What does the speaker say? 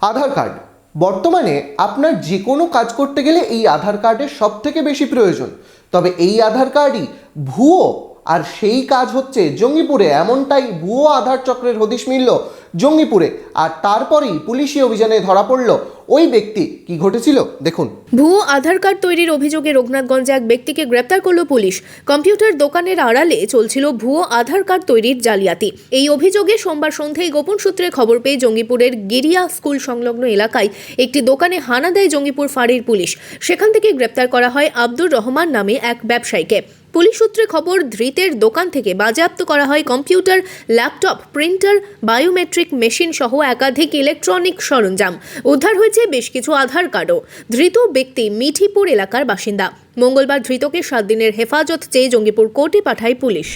আধার card. বর্তমানে আপনার যে কোনো কাজ করতে গেলে এই আধার কার্ডের সব থেকে বেশি প্রয়োজন। তবে এই আধার কার্ডই ভুয়ো আর সেই কাজ হচ্ছে জঙ্গিপুরে, এমনটাই ভুয়ো আধার চক্রের হদিশ মিলল জঙ্গিপুরে। আর তারপরেই পুলিশি অভিযানে ধরা পড়ল ওই ব্যক্তি। কি ঘটেছিল? দেখুন। ভুয়ো আধার কার্ড তৈরির অভিযোগে রঘুনাথগঞ্জে এক ব্যক্তিকে গ্রেপ্তার করল পুলিশ। কম্পিউটার দোকানের আড়ালে চলছিল ভুয়ো আধার কার্ড তৈরির জালিয়াতি। এই অভিযোগে সোমবার সন্ধ্যায় গোপন সূত্রে খবর পেয়ে জঙ্গিপুরের গিরিয়া স্কুল সংলগ্ন এলাকায় একটি দোকানে হানা দেয় জঙ্গিপুর ফাঁড়ির পুলিশ। সেখান থেকে গ্রেপ্তার করা হয় আব্দুর রহমান নামে এক ব্যবসায়ীকে। পুলিশ সূত্রে খবর, ধৃতের দোকান থেকে বাজেয়াপ্ত করা হয় computer, laptop, printer, biometric machine সহ একাধিক ইলেকট্রনিক সরঞ্জাম। উদ্ধার হয়েছে বেশ কিছু আধার কার্ডও। ধৃত ব্যক্তি মিঠিপুর এলাকার বাসিন্দা। মঙ্গলবার ধৃতকে সাত দিনের হেফাজত চেয়ে জঙ্গিপুর কোর্টে পাঠায় পুলিশ।